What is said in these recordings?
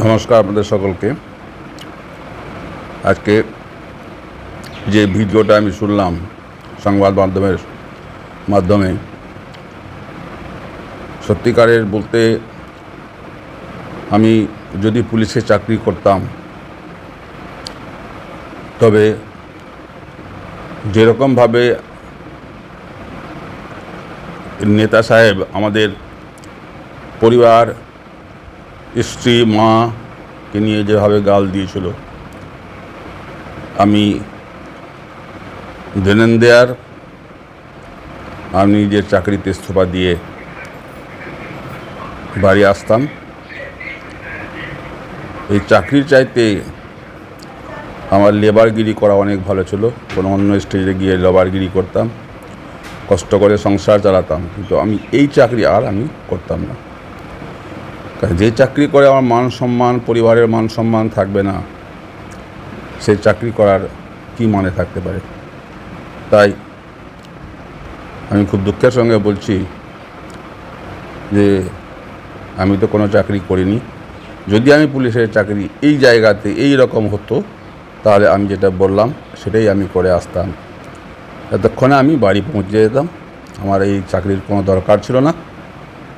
নমস্কার আপনাদের সকলকে। আজকে যে ভিডিওটা আমি শুনলাম সংবাদ মাধ্যমের মাধ্যমে, সত্যিকারের বলতে আমি যদি পুলিশে চাকরি করতাম, তবে যেরকমভাবে নেতা সাহেব আমাদের পরিবার স্ত্রী মাকে নিয়ে যেভাবে গাল দিয়েছিল। আমি দেয়ার আমি নিজের চাকরিতে ইস্তফা দিয়ে বাড়ি আসতাম, এই চাকরির চাইতে আমার লেবারগিরি করা অনেক ভালো ছিল। কোনো অন্য স্টেজে গিয়ে লেবারগিরি করতাম, কষ্ট করে সংসার চালাতাম, কিন্তু আমি এই চাকরি আর আমি করতাম না। যে চাকরি করে আমার মান সম্মান, পরিবারের মান সম্মান থাকবে না সেই চাকরি করার কি মানে থাকতে পারে? তাই আমি খুব দুঃখের সঙ্গে বলছি যে আমি তো কোনো চাকরি করিনি। যদি আমি পুলিশের চাকরি এই জায়গাতে এই রকম হতো, তাহলে আমি যেটা বললাম, সেটাই আমি করে আসতাম। এতক্ষণে আমি বাড়ি পৌঁছে যেতাম। আমার এই চাকরির কোনো দরকার ছিল না।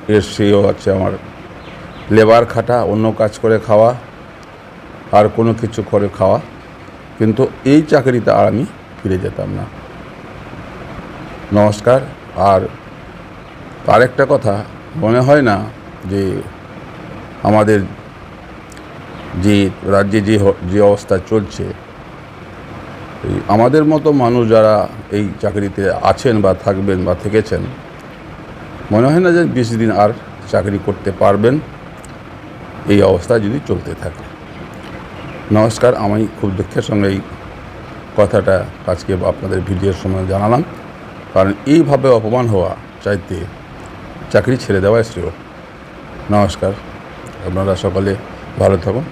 এর সেও হচ্ছে আমার লেবার খাটা, অন্য কাজ করে খাওয়া, আর কোনো কিছু করে খাওয়া। কিন্তু এই চাকরিতে আর আমি ফিরে যেতাম না। নমস্কার। আর আরেকটা কথা, মনে হয় না যে আমাদের যে রাজ্যে যে যে অবস্থা চলছে আমাদের মতো মানুষ যারা এই চাকরিতে আছেন বা থাকবেন বা থেকেছেন, মনে হয় না যে বেশি দিন আর চাকরি করতে পারবেন। এই অবস্থা যদি চলতে থাকে। নমস্কার, আমি খুব দুঃখের সঙ্গে এই কথাটা আজকে আপনাদের ভিডিওর সময় জানালাম। কারণ এইভাবে অপমান হওয়া চাইতে চাকরি ছেড়ে দেওয়া শ্রেয়। নমস্কার, আপনারা সকলে ভালো থাকুন।